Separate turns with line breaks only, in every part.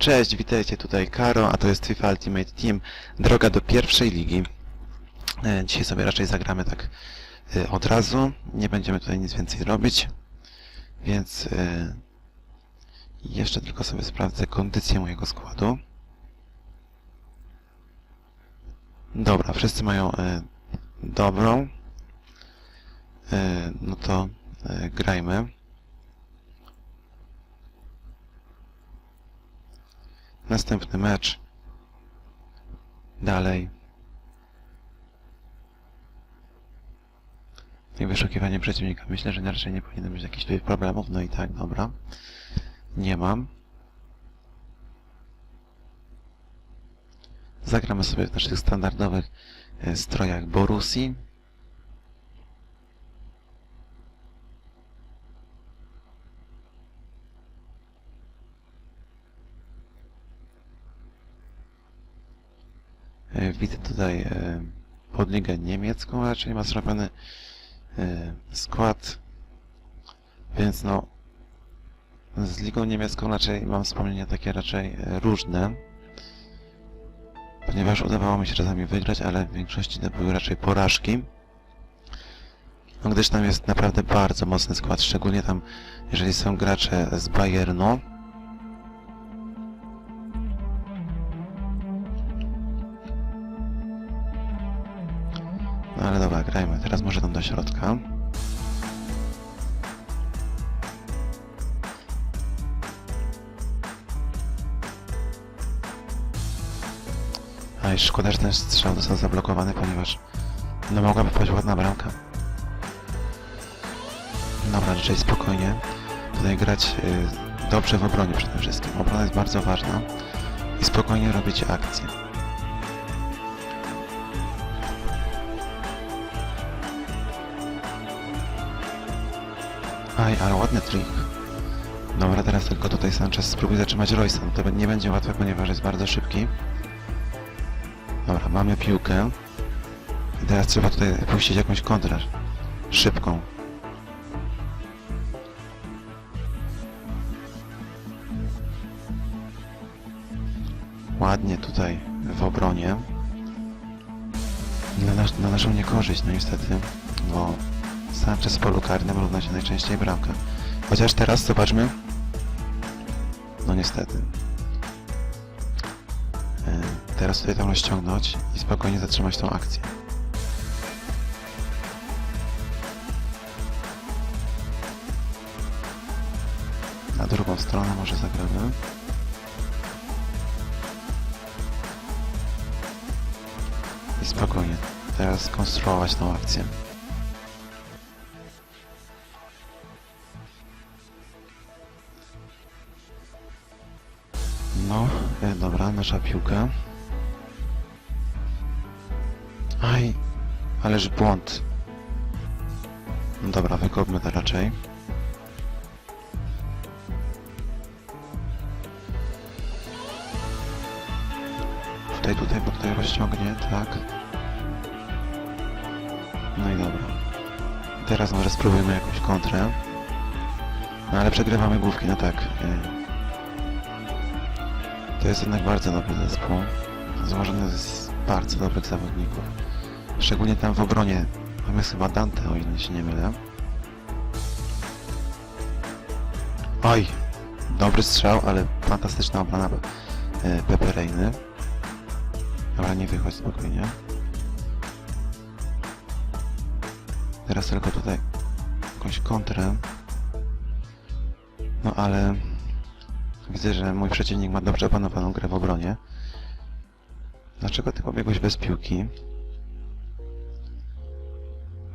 Cześć, witajcie tutaj Karo, a to jest FIFA Ultimate Team, droga do pierwszej ligi. E, Dzisiaj sobie raczej zagramy tak e, od razu, nie będziemy tutaj nic więcej robić, więc e, jeszcze tylko sobie sprawdzę kondycję mojego składu. Dobra, wszyscy mają dobrą, no to grajmy. Następny mecz. Dalej. I wyszukiwanie przeciwnika. Myślę, że raczej nie powinno być jakichś tutaj problemów. No i tak, dobra. Nie mam. Zagramy sobie w naszych standardowych e, strojach Borusi. Widzę tutaj e, podligę niemiecką, raczej ma zrobiony e, skład, więc no z ligą niemiecką raczej mam wspomnienia takie raczej e, różne, ponieważ udawało mi się czasami wygrać, ale w większości to były raczej porażki. No, gdyż tam jest naprawdę bardzo mocny skład, szczególnie tam, jeżeli są gracze z Bayernu. No ale dobra, grajmy. Teraz może tam do środka. Aj, szkoda, że ten strzał został zablokowany, ponieważ no mogłaby paść ładna bramka. Dobra, raczej spokojnie. Tutaj grać y, dobrze w obronie przede wszystkim. Obrona jest bardzo ważna i spokojnie robić akcje. Aj, ale ładny trik. Dobra, teraz tylko tutaj Sanchez spróbuj zatrzymać Roysa. No to nie będzie łatwe, ponieważ jest bardzo szybki. Dobra, mamy piłkę. I teraz trzeba tutaj puścić jakąś kontrę. Szybką. Ładnie tutaj w obronie. Na, nasz, na naszą niekorzyść, no niestety, bo Sanchez w polu karnym równa się najczęściej bramka. Chociaż teraz zobaczmy. No niestety. E, Teraz tutaj tam rozciągnąć i spokojnie zatrzymać tą akcję. Na drugą stronę może zagramy. I spokojnie. Teraz skonstruować tą akcję. Dobra, nasza piłka. Aj, ależ błąd. No dobra, wykopmy to raczej. Tutaj, tutaj, bo tutaj rozciągnie, tak. No i dobra. Teraz może spróbujemy jakąś kontrę. No ale przegrywamy główki, no tak. To jest jednak bardzo dobry zespół. Złożony z bardzo dobrych zawodników. Szczególnie tam w obronie. Mamy chyba Dante, o ile się nie mylę. Oj! Dobry strzał, ale fantastyczna obrona e, Peperejny. Dobra, nie wychodź spokojnie. Teraz tylko tutaj jakąś kontrę. No ale Widzę, że mój przeciwnik ma dobrze opanowaną grę w obronie. Dlaczego ty pobiegłeś bez piłki?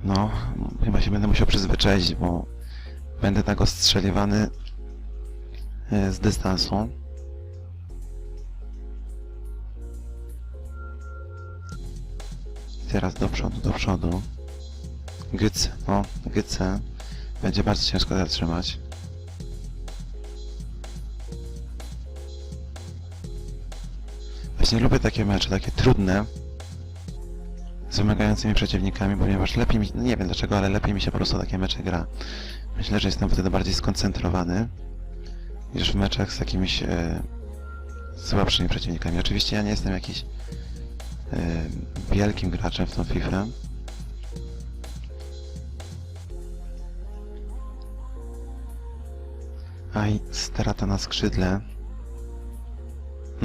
No, chyba się będę musiał przyzwyczaić, bo będę tak ostrzeliwany e, z dystansu. Teraz do przodu, do przodu. Gyc, no, Gyce. Będzie bardzo ciężko zatrzymać. Właśnie lubię takie mecze, takie trudne, z wymagającymi przeciwnikami, ponieważ lepiej mi, no nie wiem dlaczego, ale lepiej mi się po prostu takie mecze gra. Myślę, że jestem wtedy bardziej skoncentrowany niż w meczach z jakimiś e, słabszymi przeciwnikami. Oczywiście ja nie jestem jakiś y, wielkim graczem w tą FIFA. Aj, strata na skrzydle.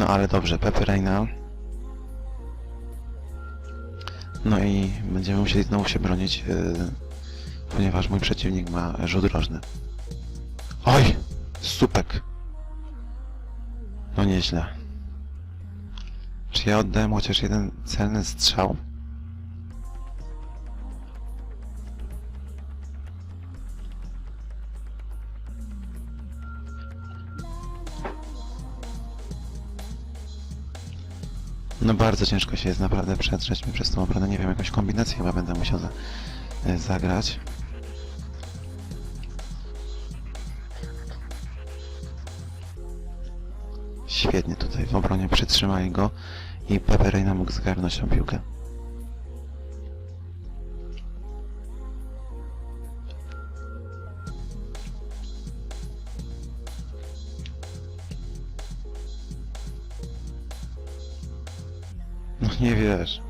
No ale dobrze, Pepe Reina. No i będziemy musieli znowu się bronić, yy, ponieważ mój przeciwnik ma rzut rożny. Oj! Supek! No nieźle. Czy ja oddałem chociaż jeden celny strzał? No bardzo ciężko się jest naprawdę przedrzeć mi przez tą obronę. Nie wiem, jakąś kombinację chyba będę musiał za, e, zagrać. Świetnie tutaj w obronie przytrzymali go i Pepe Reina mógł zgarnąć tą piłkę. No nie wiesz.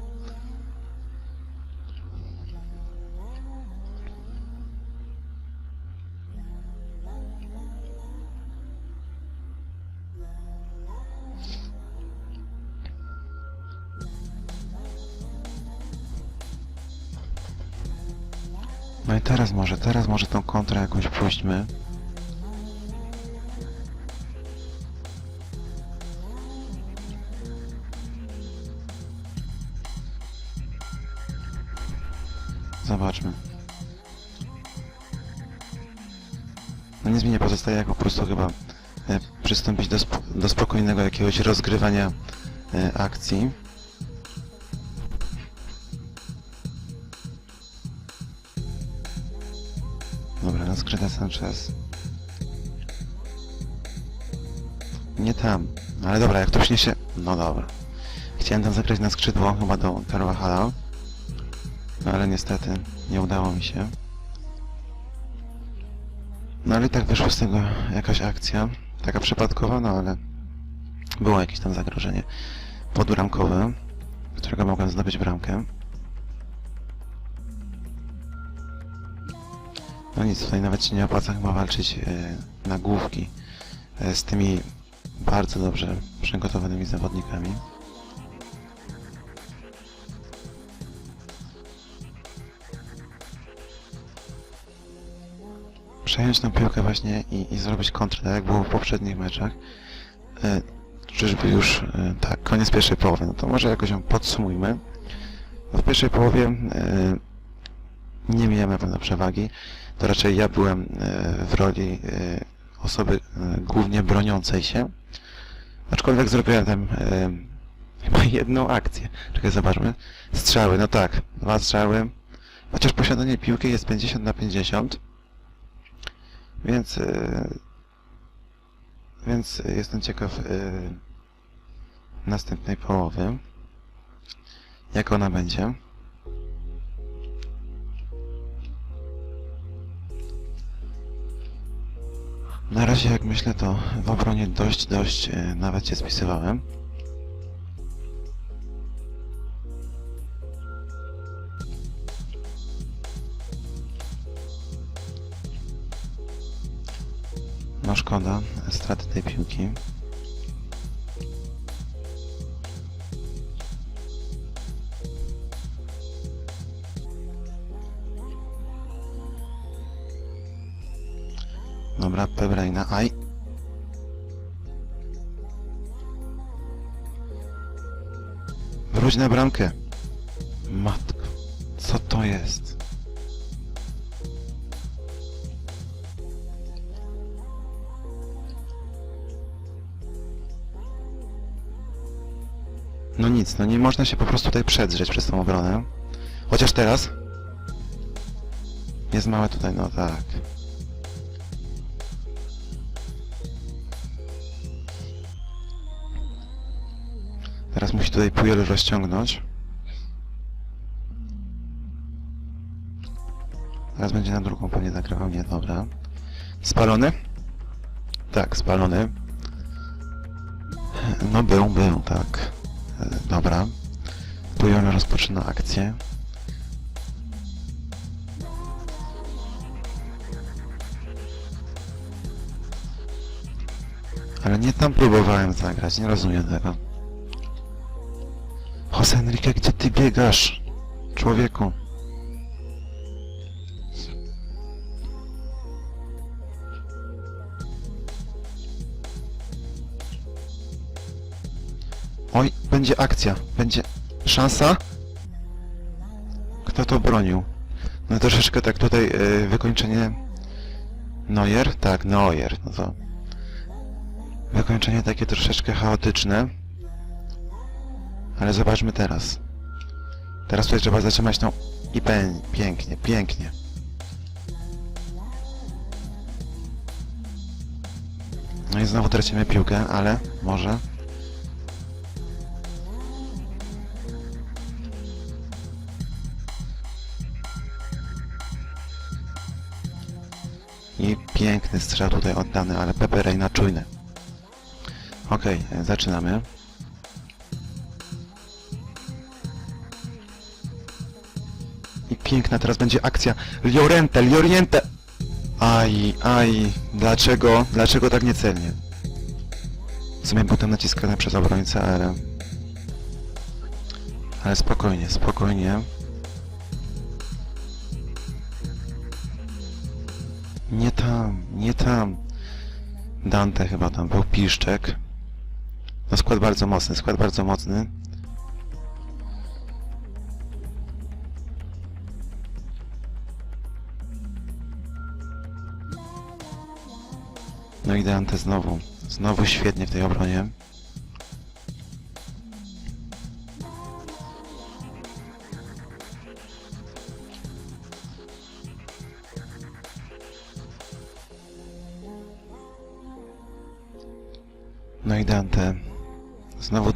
No i teraz może, teraz może tą kontrę jakąś puśćmy. Zobaczmy. No nic mi nie pozostaje, jak po prostu chyba e, przystąpić do, sp do spokojnego jakiegoś rozgrywania e, akcji. Dobra, na skrzydle Sanchez. Nie tam. Ale dobra, jak to się... No dobra. Chciałem tam zagrać na skrzydło, chyba do Carvajala. No ale niestety nie udało mi się. No ale i tak wyszła z tego jakaś akcja. Taka przypadkowa, no ale było jakieś tam zagrożenie podbramkowe, którego mogłem zdobyć bramkę. No nic, tutaj nawet się nie opłaca chyba walczyć e, na główki e, z tymi bardzo dobrze przygotowanymi zawodnikami. Przejąć tą piłkę właśnie i, i zrobić kontrę, tak jak było w poprzednich meczach. E, czyżby już, e, tak, koniec pierwszej połowy, no to może jakoś ją podsumujmy. No w pierwszej połowie e, nie miałem na pewno przewagi. To raczej ja byłem w roli osoby głównie broniącej się. Aczkolwiek zrobiłem tam chyba jedną akcję. Czekaj, zobaczmy. Strzały, no tak, dwa strzały. Chociaż posiadanie piłki jest 50 na 50. Więc, e, więc jestem ciekaw e, następnej połowy. Jak ona będzie. Na razie, jak myślę, to w obronie dość, dość e, nawet się spisywałem. No szkoda straty tej piłki. Dobra, Pebrejna, aj. Wróć na bramkę. Matko, co to jest? No nic, no nie można się po prostu tutaj przedrzeć przez tą obronę. Chociaż teraz... Jest małe tutaj, no tak. Teraz musi tutaj Pujol rozciągnąć. Teraz będzie na drugą pewnie nagrywał, nie, dobra. Spalony? Tak, spalony. No był, był, tak. Dobra. Pujol rozpoczyna akcję. Ale nie tam próbowałem zagrać, nie rozumiem tego. Jose Enrique, gdzie ty biegasz? Człowieku. Oj, będzie akcja, będzie szansa. Kto to bronił? No troszeczkę tak tutaj yy, wykończenie... Neuer? Tak, Neuer, no to... Wykończenie takie troszeczkę chaotyczne. Ale zobaczmy teraz. Teraz tutaj trzeba zatrzymać tą... I pę... pięknie, pięknie. No i znowu tracimy piłkę, ale może... piękny strzał tutaj oddany, ale Pepe Reina czujny. E, zaczynamy. I piękna teraz będzie akcja. Llorente, Llorente! Aj, aj, dlaczego, dlaczego tak niecelnie? W sumie potem naciskane przez obrońcę, ale... Ale spokojnie, spokojnie. Tam. Dante chyba tam był, Piszczek. No skład bardzo mocny, skład bardzo mocny. No i Dante znowu, znowu świetnie w tej obronie.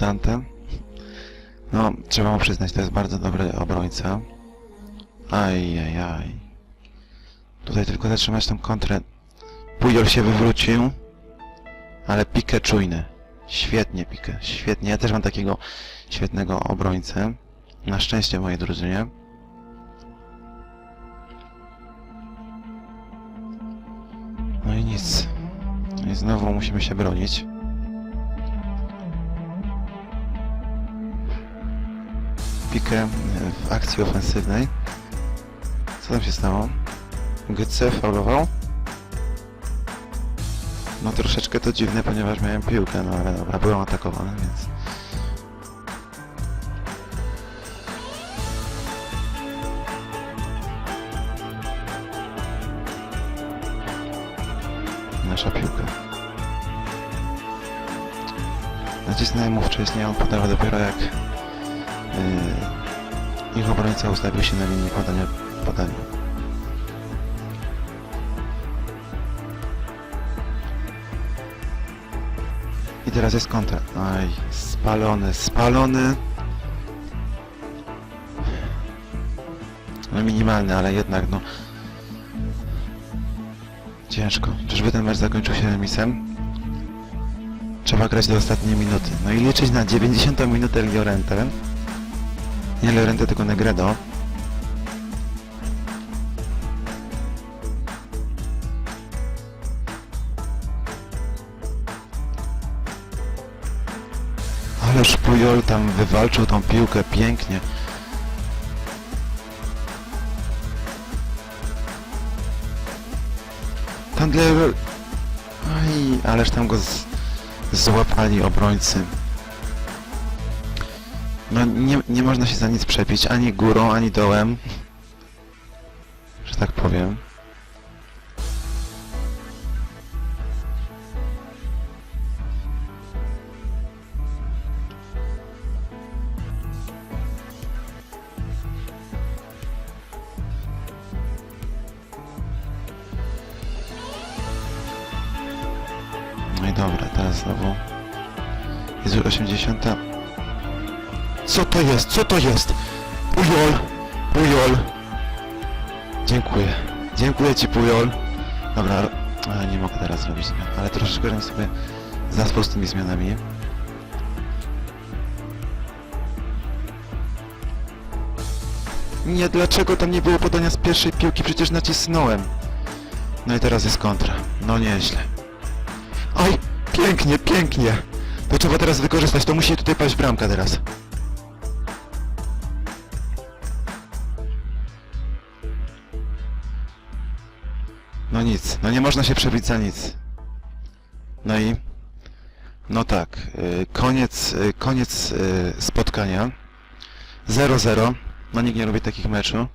Dante. No, trzeba mu przyznać, to jest bardzo dobry obrońca. Aj, aj, aj. Tutaj tylko zatrzymać tą kontrę. Pujol się wywrócił. Ale Pique czujny. Świetnie Pique, świetnie. Ja też mam takiego świetnego obrońcę. Na szczęście w mojej drużynie. No i nic. I znowu musimy się bronić. Pikę e, w akcji ofensywnej. Co tam się stało? GC faulował? No troszeczkę to dziwne, ponieważ miałem piłkę, no ale dobra, byłem atakowany, więc... Nasza piłka. Nacisnąłem mu wcześniej, on podał dopiero jak ich obrońca ustawił się na linii podania. podania. I teraz jest kontra. Aj, spalony, spalony. No minimalny, ale jednak no... Ciężko. Czyżby ten mecz zakończył się remisem? Trzeba grać do ostatniej minuty. No i liczyć na 90 minutę Llorente. Nie Llorente, tylko Negredo. Ależ Pujol tam wywalczył tą piłkę pięknie. Tandler... Aj, ależ tam go z... złapali obrońcy. No nie, nie można się za nic przepić, ani górą, ani dołem. Że tak powiem. No i dobra, teraz znowu. Jest już 80. Co to jest? Co to jest? Pujol! Pujol! Dziękuję. Dziękuję ci, Pujol. Dobra, nie mogę teraz zrobić zmian, ale troszeczkę żebym sobie zaspał z tymi zmianami. Nie, dlaczego tam nie było podania z pierwszej piłki? Przecież nacisnąłem. No i teraz jest kontra. No nieźle. Oj! Pięknie, pięknie! To trzeba teraz wykorzystać, to musi tutaj paść bramka teraz. No nie można się przebić za nic. No i... No tak, y, koniec, y, koniec y, spotkania. 0-0. No nikt nie lubi takich meczów.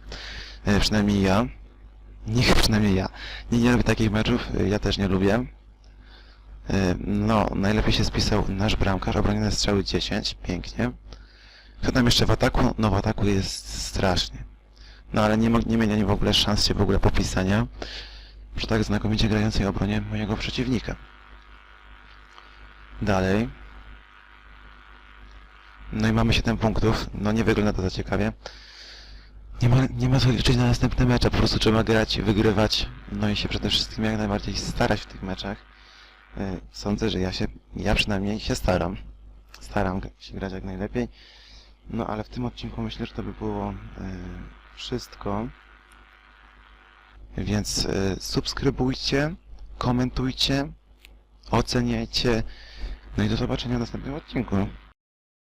Przynajmniej ja. Niech przynajmniej ja. Nikt nie lubi takich meczów, ja też nie lubię. No, najlepiej się spisał nasz bramkarz, obronione strzały 10, pięknie. Kto tam jeszcze w ataku? No w ataku jest strasznie. No ale nie, nie mieli oni w ogóle szans się w ogóle popisania przy tak znakomicie grającej obronie mojego przeciwnika. Dalej. No i mamy 7 punktów. No nie wygląda to za ciekawie. Nie ma, nie ma co liczyć na następne mecze, po prostu trzeba grać, wygrywać, no i się przede wszystkim jak najbardziej starać w tych meczach. Y, Sądzę, że ja się, ja przynajmniej się staram. Staram się grać jak najlepiej. No ale w tym odcinku myślę, że to by było y, wszystko. Więc y, subskrybujcie, komentujcie, oceniajcie. No i do zobaczenia w następnym odcinku.